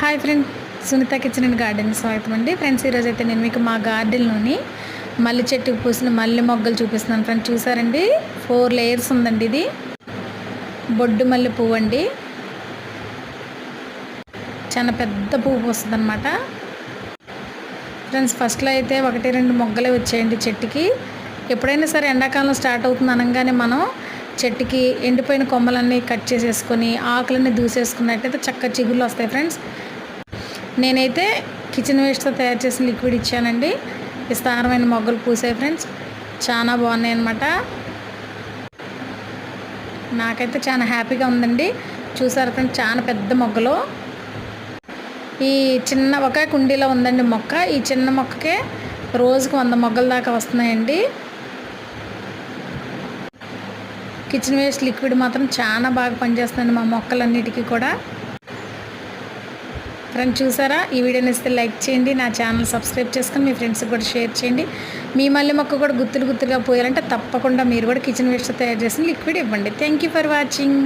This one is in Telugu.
Hi friend Sunitha kitchen and garden స్వాగతం అండి. ఫ్రెండ్స్ ఈరోజు అయితే నేను మీకు మా గార్డెన్లోని మల్లె చెట్టుకు పూసిన మల్లె మొగ్గలు చూపిస్తున్నాను ఫ్రెండ్స్. చూసారండి? ఫోర్ లేయర్స్ ఉందండి ఇది. బొడ్డు మల్లె పువ్వు అండి. చాలా పెద్ద పువ్వు పూస్తుంది అనమాట ఫ్రెండ్స్ ఫస్ట్లో అయితే ఒకటి రెండు మొగ్గలే వచ్చాయండి చెట్టుకి. ఎప్పుడైనా సరే ఎండాకాలం స్టార్ట్ అవుతుంది అనగానే మనం చెట్టుకి ఎండిపోయిన కొమ్మలన్నీ కట్ చేసేసుకొని ఆకులన్నీ దూసేసుకున్నట్టయితే చక్క చిగుళ్ళు వస్తాయి ఫ్రెండ్స్. నేనైతే కిచెన్ వేస్ట్తో తయారు చేసిన లిక్విడ్ ఇచ్చానండి. విస్తారమైన మొగ్గలు పూసాయి ఫ్రెండ్స్. చాలా బాగున్నాయి అన్నమాట నాకైతే చాలా హ్యాపీగా ఉందండి. చూసారు ఫ్రెండ్స్ చాలా పెద్ద మొగ్గలు. ఈ చిన్న ఒక కుండీలో ఉందండి మొక్క. ఈ చిన్న మొక్కకే రోజుకు వంద మొగ్గల దాకా వస్తున్నాయండి. కిచెన్ వేస్ట్ లిక్విడ్ మాత్రం చాలా బాగా పనిచేస్తుందండి మా మొక్కలన్నిటికీ కూడా. ఫ్రెండ్ చూసారా? ఈ వీడియోని ఇస్తే లైక్ చేయండి నా ఛానల్ సబ్స్క్రైబ్ చేసుకుని మీ ఫ్రెండ్స్కి కూడా షేర్ చేయండి. మీ మళ్ళీ మొక్క కూడా గుత్తులు గుత్తులుగా పోయాలంటే తప్పకుండా మీరు కూడా కిచెన్ వేస్ట్ తయారు చేసిన లిక్విడ్ ఇవ్వండి. Thank you for watching